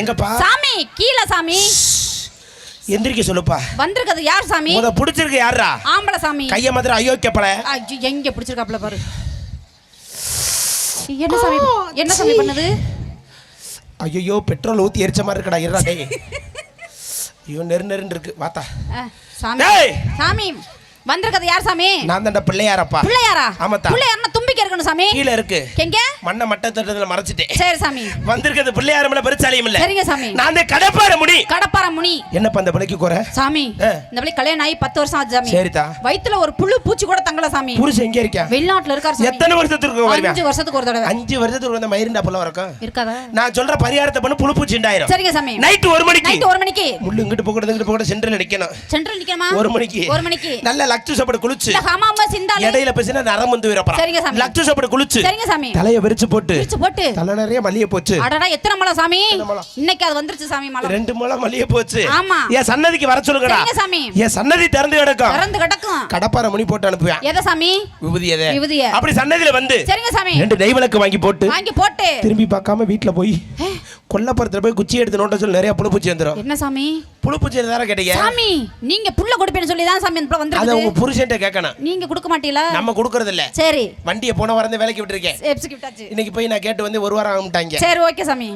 எங்கப்பா? சாமி கீழே சாமி. எந்திரிக்க சொல்லுப்பா. வந்திருக்கிறது யார் சாமி? முத பிடிச்சிருக்கு யாரா ஆம்பளை சாமி. கைய மாத்திரம் அயோக்கியப்பல ஐயோ, எங்க பிடிச்சிருக்காப்ல பாரு. என்ன சாமி? என்ன சாமி பண்ணுது? ஐயோ பெட்ரோல் ஊத்தி எரிச்ச மாதிரி இருக்கடா இருடா டேய். ஐயோ நெரு நெருன்னு இருக்கு. வாத்தா. சாமி! சாமி வந்திருக்கிறது யார் சாமி? நான் தான்டா பிள்ளையாரப்பா. பிள்ளையாரா? ஆமாத்தா. இருக்கணும் சாமி. கீழே இருக்கு. எங்க? மண்ணை மட்ட தட்டத்துல மறைச்சிட்டேன். சரி சாமி. வந்திருக்கிறது பிள்ளையாரும் இல்ல பெருச்சாலியும் இல்ல. சரிங்க சாமி. நான் கடப்பார முடி கடப்பார முனி. என்னப்பா அந்த பிள்ளைக்கு குறை? சாமி. இந்த பிள்ளை கல்யாணம் ஆகி பத்து வருஷம் ஆச்சு சாமி. சரிதா. வயித்துல ஒரு புழு பூச்சி கூட தங்கல சாமி. புருஷன் எங்க இருக்கா? வெளிநாட்டுல இருக்கார் சாமி. எத்தனை வருஷத்துக்கு வருவேன் அஞ்சு வருஷத்துக்கு ஒரு தடவை. அஞ்சு வருஷத்துக்கு வந்த மயிருண்டா புள்ள இருக்கும் இருக்காதா? நான் சொல்ற பரிகாரத்தை பண்ணு புழு பூச்சி உண்டாயிரும் சரிங்க சாமி. நைட்டு ஒரு மணிக்கு. நைட் ஒரு மணிக்கு. முள்ளு இங்கிட்டு போக இங்கிட்டு போக சென்டர்ல நிக்கணும். சென்ட்ரல் நிக்கணுமா? ஒரு மணிக்கு. ஒரு மணிக்கு. நல்ல லக்ஸு சாப்பாடு குளிச்சு. ஹமாமா சிந்தாலே. இடையில பேசினா நரம் வந்து சரிங்க வீரப்பறம் சாமி. லக்ஸு சாப்பாடு குளிச்சு சரிங்க சாமி. தலைய விரிச்சு போட்டு. பிரிச்சு போட்டு. தலை நிறைய மல்லிகை போச்சு. அடடா எத்தனை மலம் சாமி? இன்னைக்கு அது வந்துருச்சு சாமி மலம் ரெண்டு முளம் மல்லிகை போச்சு. ஆமா. என் சன்னதிக்கு வர சொல்லுங்கடா. சாமி. என் சன்னதி திறந்து கிடக்கும். திறந்து கிடக்கும். கடப்பார மணி போட்டு அனுப்புவேன். எதை சாமி? விபூதி எதை? விபூதிய. அப்படி சன்னதியில வந்து சரிங்க சாமி. ரெண்டு நெய் விளக்கு வாங்கி போட்டு வாங்கி போட்டு. திரும்பி பார்க்காம வீட்டுல போய் கொல்லப்புறத்துல போய் குச்சி எடுத்து நோட்ட சொல்லி நிறைய புழுப்பூச்சி வந்துடும் என்ன சாமி? புழுப்பூச்சி தானே கேட்டீங்க? சாமி நீங்க புள்ள கொடுப்பேன்னு சொல்லி தான் சாமி இந்த புள்ள அதை உங்க புருஷன்ட்ட கேட்கணும். நீங்க கொடுக்க மாட்டீங்களா? நம்ம கொடுக்கறது இல்ல சரி. வண்டியை போன வரந்து வேலைக்கு விட்டுருக்கேன். இன்னைக்கு போய் நான் கேட்டு வந்து ஒரு வாரம் ஆகும்ட்டாங்க. சரி ஓகே சாமி.